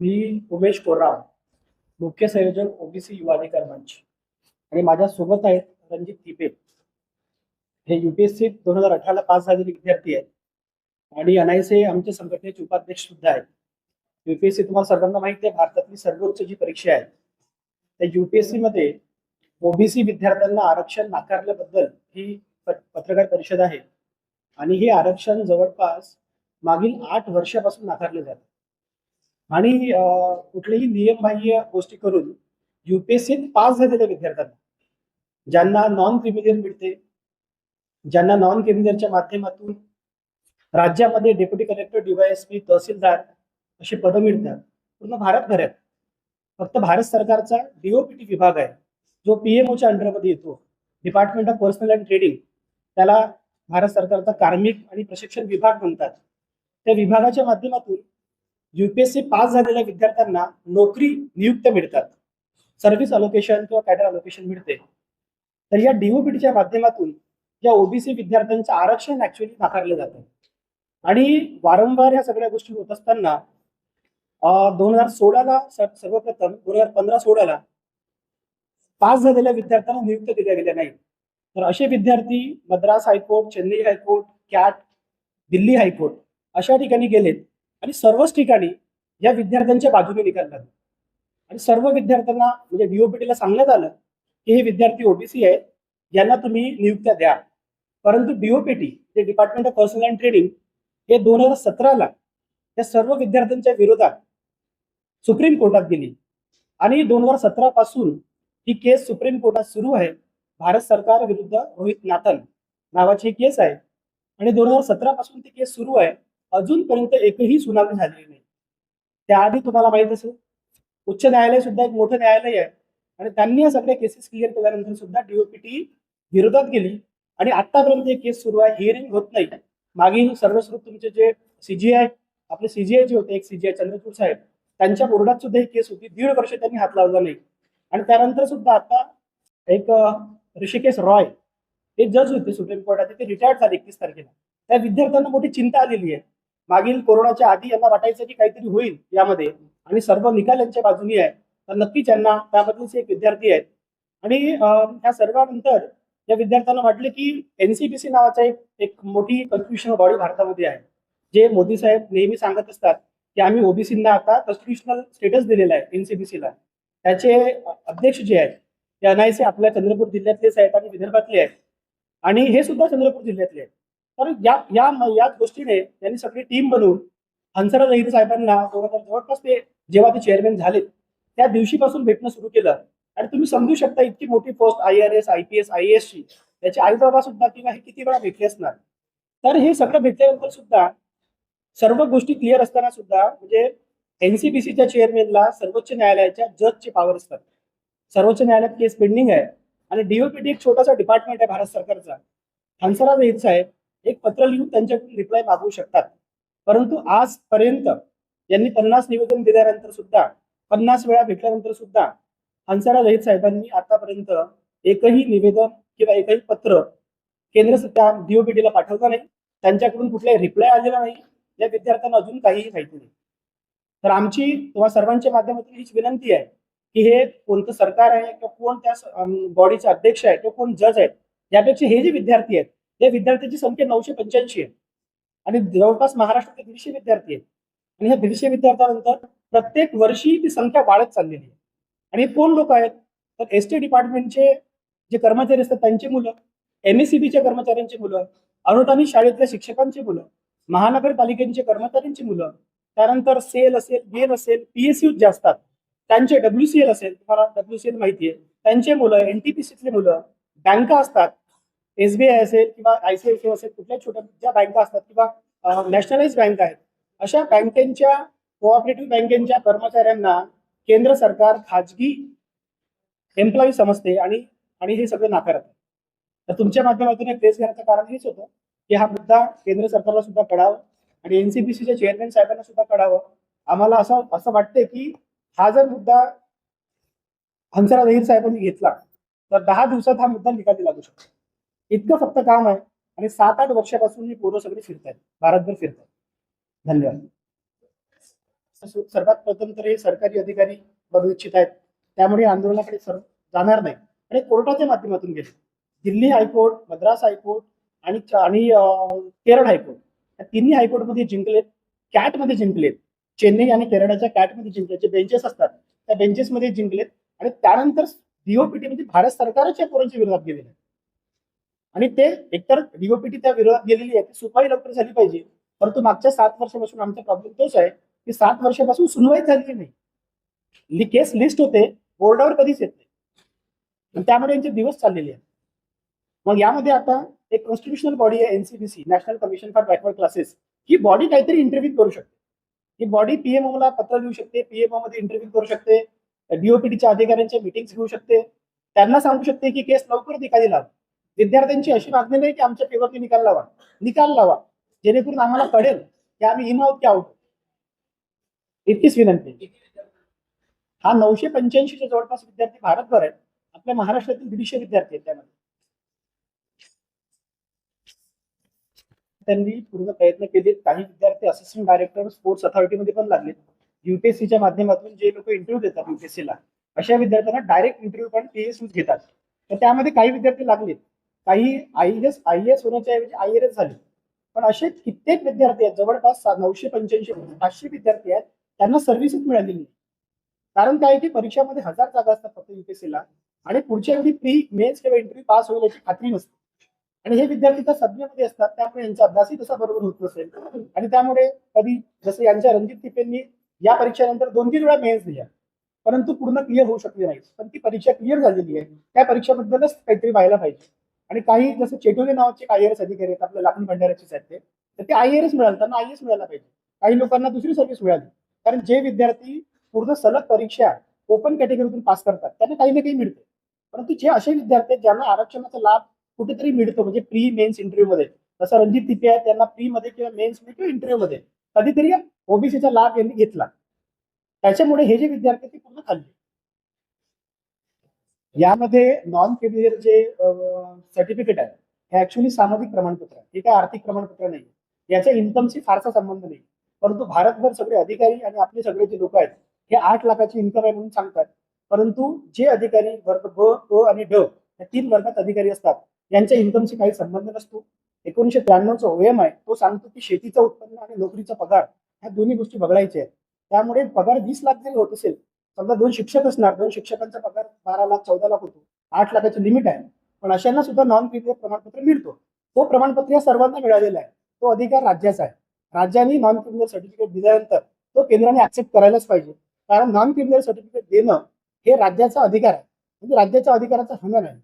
मी उमेश कोराव मुख्य संयोजक ओबीसी युवा अधिकार मंच आणि माझ्या सोबत आहेत रणजित तिपे. हे युपीएससी दोन हजार अठराला पास झालेले विद्यार्थी आहेत. आणि एनआयसी आमच्या संघटनेचे उपाध्यक्ष सुद्धा आहेत. युपीएससी तुम्हाला सर्वांना माहिती आहे भारतातली सर्वोच्च जी परीक्षा आहे. त्या युपीएससी मध्ये ओबीसी विद्यार्थ्यांना आरक्षण नाकारल्याबद्दल ही प- पत्रकार परिषद आहे. आणि हे आरक्षण जवळपास मागील आठ वर्षापासून नाकारले जाते. आणि कुठलेही नियमबाह्य गोष्टी करून युपीएससीत पास झालेल्या विद्यार्थ्यांना ज्यांना नॉन क्रिमिनल मिळते ज्यांना नॉन क्रिमिनलच्या माध्यमातून राज्यामध्ये डेप्युटी कलेक्टर डीवायएसपी तहसीलदार अशी पदं मिळतात पूर्ण भारतभरात. फक्त भारत सरकारचा डीओपीटी विभाग आहे जो पीएमओच्या अंडरमध्ये येतो. Department of personnel and trading त्याला भारत सरकारचा कार्मिक आणि प्रशिक्षण विभाग म्हणतात. त्या विभागाच्या माध्यमातून युपीएससी पास झालेल्या विद्यार्थ्यांना नोकरी नियुक्त मिळतात. सर्व्हिस अलोकेशन किंवा कॅडर अलोकेशन मिळते. तर या डीओपीटीच्या माध्यमातून या ओबीसी विद्यार्थ्यांचं आरक्षण ऍक्च्युली नाकारलं जातं. आणि वारंवार या सगळ्या गोष्टी होत असताना दोन हजार सोळाला सर्वप्रथम दोन हजार पंधरा सोळाला पास झालेल्या विद्यार्थ्यांना नियुक्त दिल्या गेल्या नाही तर असे विद्यार्थी Madras high court Chennai high court CAT Delhi high court अशा ठिकाणी गेलेत. आणि सर्वच ठिकाणी या विद्यार्थ्यांच्या बाजूने निकाल लागले आणि सर्व विद्यार्थ्यांना म्हणजे डीओपीटीला सांगण्यात आलं की हे विद्यार्थी ओबीसी आहेत यांना तुम्ही नियुक्त्या द्या. परंतु डीओपीटी जे department of personnel and training हे दोन हजार सतराला या सर्व विद्यार्थ्यांच्या विरोधात सुप्रीम कोर्टात गेली. आणि दोन हजार सतरा पासून ही केस सुप्रीम कोर्टात सुरू आहे. भारत सरकार विरुद्ध रोहित नाथन नावाची केस आहे. आणि दोन हजार सतरा पासून ती केस सुरू आहे. अजूनपर्यंत एकही सुनावणी झालेली नाही. त्याआधी तुम्हाला माहीत असेल उच्च न्यायालय सुद्धा एक मोठं न्यायालय आहे आणि त्यांनी या सगळ्या केसेस क्लिअर केल्यानंतर सुद्धा डीओपीटी विरोधात गेली आणि आतापर्यंत ही केस सुरू आहे हिअरिंग होत नाही. मागील सर्वस्वरूप तुमचे जे सीजीआय आपले सीजीआय जे होते एक सीजीआय चंद्रपूर साहेब त्यांच्या बोर्डात सुद्धा ही केस होती. दीड वर्ष त्यांनी हात लावला नाही. आणि त्यानंतर सुद्धा आता एक ऋषिकेश रॉय हे जज होते सुप्रीम कोर्टात ते रिटायर्ड झाले एकतीस तारखेला. त्या विद्यार्थ्यांना मोठी चिंता आलेली आहे. मागील कोरोनाच्या आधी यांना वाटायचं की काहीतरी होईल यामध्ये. आणि सर्व निकाल यांच्या बाजूनी आहे. तर नक्कीच यांना त्यामधलेच एक विद्यार्थी आहेत. आणि ह्या सर्वानंतर या विद्यार्थ्यांना वाटले की एनसीपीसी नावाचा एक एक मोठी कन्स्टिट्युशनल बॉडी भारतामध्ये आहे. जे मोदी साहेब नेहमी सांगत असतात की आम्ही ओबीसींना आता कन्स्टिट्युशनल स्टेटस दिलेला आहे एनसीपीसीला त्याचे अध्यक्ष जे आहेत ते एनआयसी आपल्या चंद्रपूर जिल्ह्यातलेच आहेत आणि विदर्भातले आहेत. आणि हे सुद्धा चंद्रपूर जिल्ह्यातले आहेत. तर या या याच गोष्टीने त्यांनी सगळी टीम बनवून हंसराज अहिर साहेबांना दोन हजार जवळपास ते जेव्हा ते चेअरमॅन झाले त्या दिवशीपासून भेटणं सुरू केलं. आणि तुम्ही समजू शकता इतकी मोठी post I R S I P S I S ची. त्याचे आई बाबा सुद्धा किंवा हे किती वेळा भेटले असणार? तर हे सगळं भेटल्यानंतर सुद्धा सर्व गोष्टी क्लिअर असताना सुद्धा म्हणजे एनसीबीसीच्या चेअरमॅनला सर्वोच्च न्यायालयाच्या जजचे पॉवर असतात. सर्वोच्च न्यायालयात केस पेंडिंग आहे. आणि डीओपीटी एक छोटासा डिपार्टमेंट आहे भारत सरकारचा. हंसराज अहिर साहेब एक पत्र लिहून त्यांच्याकडून रिप्लाय मागवू शकतात. परंतु आजपर्यंत यांनी पन्नास निवेदन दिल्यानंतर सुद्धा पन्नास वेळा भेटल्यानंतर सुद्धा हंसारा अहिर साहेबांनी आतापर्यंत एकही निवेदन किंवा एकही पत्र केंद्र स- त्या डीओपीटीला पाठवलं नाही. त्यांच्याकडून कुठलाही रिप्लाय आलेला नाही. या विद्यार्थ्यांना अजून काहीही माहिती नाही. तर आमची किंवा सर्वांच्या माध्यमातून हीच विनंती आहे की हे कोणतं सरकार आहे किंवा कोण त्या बॉडीचे अध्यक्ष आहे किंवा कोण जज आहेत यापेक्षा हे जे विद्यार्थी आहेत या विद्यार्थ्यांची संख्या नऊशे पंच्याऐंशी आहे. आणि जवळपास महाराष्ट्रात दीडशे विद्यार्थी आहेत. आणि ह्या दीडशे विद्यार्थ्यानंतर प्रत्येक वर्षी ती संख्या वाढत चाललेली आहे. आणि हे कोण लोक आहेत? तर एस टी डिपार्टमेंटचे जे कर्मचारी असतात त्यांची मुलं एम एस च्या कर्मचाऱ्यांची मुलं अनुदानित शाळेतल्या शिक्षकांची मुलं महानगरपालिकेचे कर्मचाऱ्यांची मुलं त्यानंतर सेल असेल गेल असेल पीएसयू जे असतात त्यांचे डब्ल्यूसीएल असेल तुम्हाला डब्ल्यूसीएल माहिती आहे. त्यांचे मुलं एनटीपीसीतले मुलं बँका असतात एसबीआय असेल किंवा आयसीआयसीआय असेल कुठल्या छोट्या ज्या बँका असतात किंवा नॅशनलाइज बँक आहेत अशा बँकेच्या कोऑपरेटिव्ह बँकेच्या कर्मचाऱ्यांना केंद्र सरकार खाजगी एम्प्लॉई समजते आणि आणि हे सगळं नाकारत आहे. तर तुमच्या माध्यमातून हे प्रेस घेण्याचं कारण हेच होतं की हा मुद्दा केंद्र सरकारला सुद्धा कळावं आणि एनसीबीसीच्या चेअरमॅन साहेबांना सुद्धा कळावं. आम्हाला असं असं वाटतंय की हा जर मुद्दा हंसराज अहिर साहेबांनी घेतला तर दहा दिवसात हा मुद्दा निकाली लागू शकतो. इतकं फक्त काम आहे. आणि सात आठ वर्षापासून ही पोरं सगळी फिरतायत. भारतभर फिरतायत. धन्यवाद. सर्वात प्रथम तर हे सरकारी अधिकारी बनू इच्छित आहेत त्यामुळे आंदोलनाकडे सर जाणार नाही आणि कोर्टाच्या माध्यमातून गेले. दिल्ली हायकोर्ट मद्रास हायकोर्ट आणि आणि केरळ हायकोर्ट. या तिन्ही हायकोर्टमध्ये जिंकलेत कॅटमध्ये जिंकलेत. चेन्नई आणि केरळच्या कॅटमध्ये जिंकले जे बेंचेस असतात. त्या बेंचेसमध्ये जिंकलेत. आणि त्यानंतर डीओपीटी म्हणजे भारत सरकारच्या पोरांच्या विरोधात गेलेलं आणि ते एकतर डीओपीटी त्या विरोधात गेलेली आहे ती सुपाई लवकर झाली पाहिजे. परंतु मागच्या सात वर्षापासून आमचा प्रॉब्लेम तोच आहे की सात वर्षापासून सुनवाई झालेली नाही. केस लिस्ट होते बोर्डावर कधीच येत नाही. त्यामुळे यांचे दिवस चाललेले आहेत. मग यामध्ये आता एक कॉन्स्टिट्युशनल बॉडी आहे NCBC national commission for backward classes he body काहीतरी इंटरव्ह्यू करू शकते. ही बॉडी पीएमओ ला पत्र लिहू शकते पीएमओ मध्ये इंटरव्ह्यू करू शकते डीओपीटीच्या अधिकाऱ्यांच्या मिटिंग्स घेऊ शकते. त्यांना सांगू शकते की केस लवकर एखादी लावा. विद्यार्थ्यांची अशी मागणी नाही की आमच्या फेवरती निकाल लावा. निकाल लावा. जेणेकरून आम्हाला कळेल की आम्ही इन आहोत की आउट इतकीच विनंती. हा नऊशे पंच्याऐंशीच्या जवळपास विद्यार्थी भारतभर आहेत. आपल्या महाराष्ट्रातील दीडशे विद्यार्थी आहेत त्यामध्ये. त्यांनी पूर्ण प्रयत्न केले. काही विद्यार्थी असिस्टंट डायरेक्टर स्पोर्ट्स अथॉरिटीमध्ये पण लागले. युपीएससीच्या माध्यमातून जे लोक इंटरव्ह्यू देतात युपीएससीला अशा विद्यार्थ्यांना डायरेक्ट इंटरव्ह्यू पण पीएसयू घेतात. तर त्यामध्ये काही विद्यार्थी लागलेत. काही आय एस आय एस होण्याच्या ऐवजी आय एस झाले. पण असे कित्येक विद्यार्थी आहेत जवळपास नऊशे पंच्याऐंशी पाचशे विद्यार्थी आहेत त्यांना सर्व्हिसच मिळाली नाही. कारण काय आहे की परीक्षामध्ये हजार जागा असतात फक्त युपीएससीला आणि पुढच्या वेळी प्री मेन्स किंवा इंटरव्ह्यू पास होईल याची खात्री नसते. आणि हे विद्यार्थी त्या सज्ञमध्ये असतात त्यामुळे यांचा अभ्यासही तसा बरोबर होत नसेल. आणि त्यामुळे कधी जसं यांच्या रणजित टिपेंनी या परीक्षेनंतर दोन तीन वेळा मेन्स दिल्या परंतु पूर्ण क्लिअर होऊ शकली नाही. पण ती परीक्षा क्लिअर झालेली आहे. त्या परीक्षेबद्दलच काहीतरी व्हायला पाहिजे. आणि काही जसं चेटोले नावाचे आय एस अधिकारी आहेत आपल्या लाखन भंडाऱ्याचेच आहेत ते तर ते आय एस मिळालं त्यांना आय एस मिळायला पाहिजे. काही लोकांना दुसरी सर्व्हिस मिळाली. कारण जे विद्यार्थी पूर्ण सलग परीक्षा ओपन कॅटेगरीतून पास करतात त्यांना काही ना काही मिळते परंतु जे असे विद्यार्थी आहेत ज्यांना आरक्षणाचा लाभ कुठेतरी मिळतो म्हणजे प्री मेन्स इंटरव्ह्यू मध्ये. जसं रणजित तिपे आहे त्यांना प्री मध्ये किंवा मेन्समध्ये किंवा इंटरव्ह्यू मध्ये. कधीतरी ओबीसीचा लाभ यांनी घेतला. त्याच्यामुळे हे जे विद्यार्थी ते पूर्ण खाल्ले यामध्ये नॉन क्रिमिनल जे सर्टिफिकेट आहे हे ऍक्च्युली सामाजिक प्रमाणपत्र आहे हे काय आर्थिक प्रमाणपत्र नाही याच्या इन्कमशी फारसा संबंध नाही परंतु भारतभर सगळे अधिकारी आणि आपले सगळे जे लोक आहेत हे आठ लाखाची इन्कम आहे म्हणून सांगतात. परंतु जे अधिकारी वर्ग ब क आणि ड या तीन वर्गात अधिकारी असतात यांच्या इन्कमशी काही संबंध नसतो. एकोणीशे त्र्याण्णवचा ओएम आहे तो सांगतो की शेतीचं उत्पन्न आणि नोकरीचा पगार ह्या दोन्ही गोष्टी बघायच्या आहेत. त्यामुळे पगार वीस लाख जरी होत असेल समजा दोन शिक्षक असणार दोन शिक्षकांचा पगार बारा लाख चौदा लाख होतो आठ लाखाची लिमिट आहे. पण अशांना सुद्धा नॉन क्रिमिनल प्रमाणपत्र मिळतो. तो प्रमाणपत्र या सर्वांना मिळालेला आहे. तो अधिकार राज्याचा आहे. राज्याने नॉन क्रिमिनल सर्टिफिकेट दिल्यानंतर तो केंद्राने ऍक्सेप्ट करायलाच पाहिजे. कारण नॉन क्रिमिनल सर्टिफिकेट देणं हे राज्याचा अधिकार आहे. म्हणजे राज्याच्या अधिकाराचा हनन आहे.